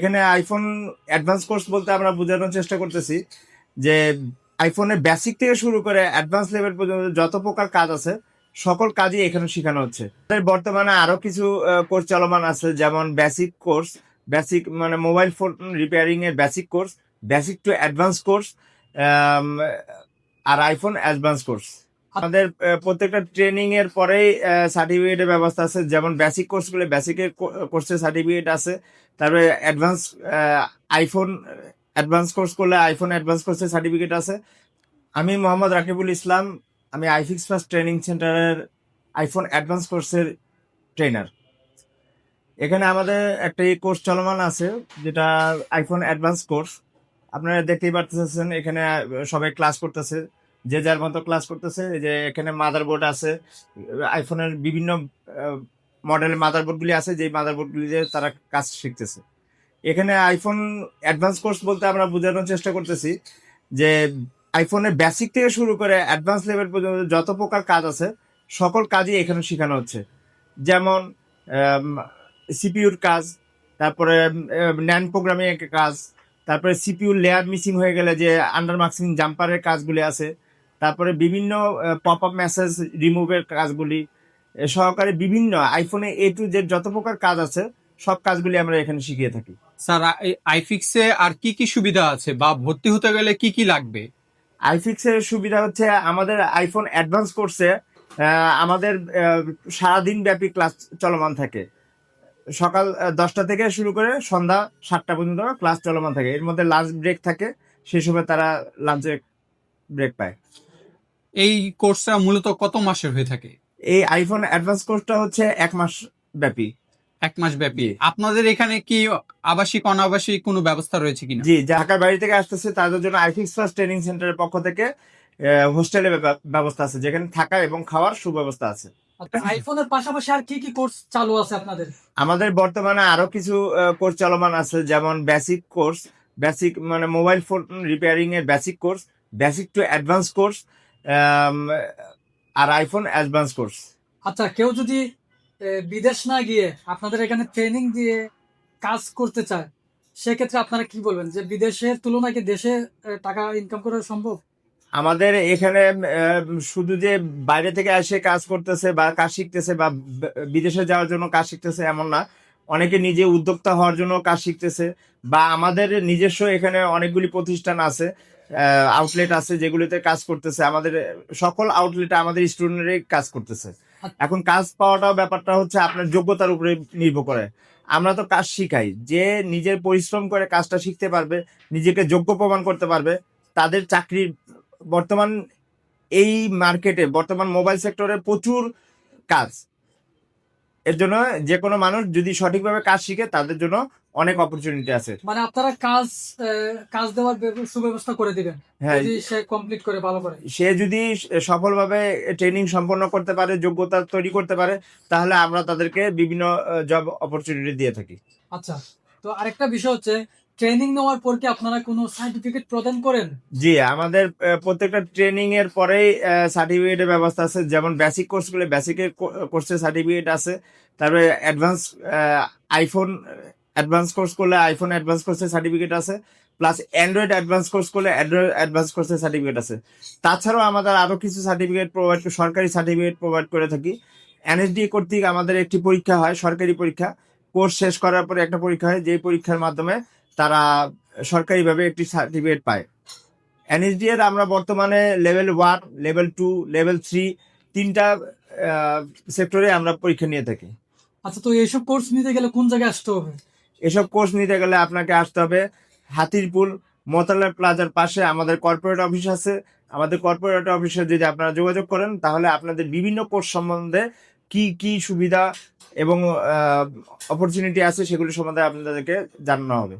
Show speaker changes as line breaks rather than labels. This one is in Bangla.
এখানে আইফোন অ্যাডভান্স কোর্স বলতে আমরা বোঝানোর চেষ্টা করতেছি যে আইফোনের বেসিক থেকে শুরু করে অ্যাডভান্স লেভেল পর্যন্ত যত প্রকার কাজ আছে, সকল কাজই এখানে শেখানো হচ্ছে। বর্তমানে আরও কিছু কোর্স চলমান আছে, যেমন বেসিক কোর্স বেসিক মানে মোবাইল ফোন রিপেয়ারিং এর basic course basic to advance course R iPhone advance course আমাদের প্রত্যেকটা ট্রেনিং এর পরেই সার্টিফিকেটের ব্যবস্থা আছে। যেমন বেসিক কোর্স কোর্সগুলো বেসিকের কোর্সের সার্টিফিকেট আছে। তারপরে অ্যাডভান্স আইফোন অ্যাডভান্স কোর্স করলে আইফোন অ্যাডভান্স কোর্সের সার্টিফিকেট আছে। আমি মোহাম্মদ রাকিবুল ইসলাম, আমি আইফিক্স ফার্স্ট ট্রেনিং সেন্টারের আইফোন অ্যাডভান্স কোর্সের ট্রেনার এখানে আমাদের একটা কোর্স চলমান আছে, যেটা আইফোন অ্যাডভান্স কোর্স আপনারা দেখতেই পারতেছেন, এখানে সবাই ক্লাস করতেছে। যে যার মতো ক্লাস করতেছে যে এখানে মাদারবোর্ড আছে আইফোনের বিভিন্ন মডেলের মাদারবোর্ডগুলি আছে, যেই মাদারবোর্ডগুলি দিয়ে তারা কাজ শিখতেছে। এখানে আইফোন অ্যাডভান্স কোর্স বলতে আমরা বোঝানোর চেষ্টা করতেছি যে আইফোনের বেসিক থেকে শুরু করে অ্যাডভান্স লেভেল পর্যন্ত যত প্রকার কাজ আছে, সকল কাজই এখানে শেখানো হচ্ছে। যেমন সিপিউর কাজ, তারপরে ন্যান প্রোগ্রামিং কাজ, তারপরে সিপিউ লেয়ার মিসিং হয়ে গেলে যে আন্ডার মার্কসিং জাম্পারের কাজগুলি আছে তারপরে বিভিন্ন পপ আপ মেসেজ রিমুভের কাজগুলি সহকারে বিভিন্ন আইফোনে এ টু জেড যত প্রকার কাজ আছে সব কাজগুলি আমরা এখানে শিখিয়ে থাকি।
স্যার আইফিক্সে আর কি কি সুবিধা আছে বা ভর্তি হতে গেলে কি কি লাগবে?
আইফিক্সের সুবিধা হচ্ছে আমাদের আইফোন অ্যাডভান্স কোর্সে আমাদের সারাদিন ব্যাপী ক্লাস চলমান থাকে। সকাল দশটা থেকে শুরু করে সন্ধ্যা সাতটা পর্যন্ত ক্লাস চলমান থাকে। এর মধ্যে লাঞ্চ ব্রেক থাকে সেই সময় তারা লাঞ্চে ব্রেক পায়।
এই কোর্সটা মূলত কত মাসের হয়ে থাকে?
এই আইফোন অ্যাডভান্স কোর্সটা হচ্ছে এক মাস ব্যাপী।
এক মাস ব্যাপী। আপনাদের এখানে কি আবাসিক অনাবাসিক কোনো ব্যবস্থা রয়েছে কিনা?
জি ঢাকার বাড়ি থেকে আসতেছে তাদের জন্য আইফিক্স ফার্স্ট ট্রেনিং সেন্টারের পক্ষ থেকে হোস্টেলের ব্যবস্থা আছে যেখানে থাকা এবং খাওয়ার সুব্যবস্থা আছে।
আচ্ছা, আইফোনের পাশাপাশি আর কি কি কোর্স চালু আছে আপনাদের?
আমাদের বর্তমানে আরও কিছু কোর্স চলমান আছে যেমন বেসিক কোর্স বেসিক মানে মোবাইল ফোন রিপেয়ারিং এর basic course basic to advance course R iPhone advance course
আচ্ছা কেউ যদি বিদেশ না গিয়ে আপনাদের এখানে ট্রেনিং দিয়ে কাজ করতে চায় সেক্ষেত্রে আপনারা কি বলবেন? যে বিদেশের তুলনায় কি দেশে টাকা ইনকাম করা সম্ভব?
আমাদের এখানে শুধু যে বাইরে থেকে এসে কাজ করতেছে বা কাজ শিখতেছে বা বিদেশে যাওয়ার জন্য কাজ শিখতেছে এমন না। অনেকে নিজে উদ্যোক্তা হওয়ার জন্য কাজ শিখতেছে বা আমাদের নিজস্ব এখানে অনেকগুলি প্রতিষ্ঠান আছে। আউটলেট আছে যেগুলিতে কাজ করতেছে। আমাদের, সকল আউটলেটে আমাদের স্টুডেন্টরাই কাজ করতেছে। এখন কাজ পাওয়াটাও ব্যাপারটা হচ্ছে আপনার যোগ্যতার উপরে নির্ভর করে। আমরা তো কাজ শিখাই। যে নিজের পরিশ্রম করে কাজটা শিখতে পারবে, নিজেকে যোগ্য প্রমাণ করতে পারবে, তাদের চাকরির বর্তমান এই মার্কেটে বর্তমান মোবাইল সেক্টরে প্রচুর কাজ। এর জন্য যে কোনো মানুষ যদি সঠিকভাবে কাজ শিখে তাদের জন্য অনেক অপরচুনিটি আছে।
মানে আপনারা কাজ কাজ দেওয়ার সুব্যবস্থা করে দিবেন।
হ্যাঁ।
যদি সে কমপ্লিট করে ভালো করে।
সে যদি সফলভাবে ট্রেনিং সম্পন্ন করতে পারে যোগ্যতা তৈরি করতে পারে তাহলে আমরা তাদেরকে বিভিন্ন জব অপরচুনিটি দিয়ে থাকি।
আচ্ছা। তো আরেকটা বিষয় হচ্ছে ট্রেনিং নেওয়ার পর কি আপনারা কোনো সার্টিফিকেট প্রদান করেন?
জি, আমাদের প্রত্যেকটা ট্রেনিং এর পরেই সার্টিফিকেটের ব্যবস্থা আছে। যেমন বেসিক কোর্সগুলো বেসিকের কোর্সের সার্টিফিকেট আছে। তারপরে অ্যাডভান্স আইফোন অ্যাডভান্স কোর্স করলে আইফোন অ্যাডভান্স কোর্সের সার্টিফিকেট আছে। প্লাস অ্যান্ড্রয়েড অ্যাডভান্স কোর্স করলে অ্যান্ড্রয়েড অ্যাডভান্স কোর্সের সার্টিফিকেট আছে। তাছাড়াও আমাদের আরও কিছু সার্টিফিকেট প্রোভাইড সরকারি সার্টিফিকেট প্রোভাইড করে থাকি। এনএসডি কর্তৃক আমাদের একটি পরীক্ষা হয়, সরকারি পরীক্ষা। কোর্স শেষ করার পরে একটা পরীক্ষা হয়, যেই পরীক্ষার মাধ্যমে তারা সরকারিভাবে একটি সার্টিফিকেট পায়। এনএসডি এর আমরা বর্তমানে level one level two level three তিনটা সেক্টরে আমরা পরীক্ষা নিয়ে থাকি।
আচ্ছা তো এইসব কোর্স নিতে গেলে কোন জায়গায় আসতে হবে?
এসব কোর্স নিতে গেলে আপনাকে আসতে হবে হাতিরপুল মোতালা প্লাজার পাশে আমাদের কর্পোরেট অফিস আছে। আমাদের কর্পোরেট অফিসে যদি আপনারা যোগাযোগ করেন তাহলে আপনাদের বিভিন্ন কোর্স সম্বন্ধে কি কি সুবিধা এবং অপরচুনিটি আছে সেগুলি সম্বন্ধে আপনাদেরকে জানানো হবে।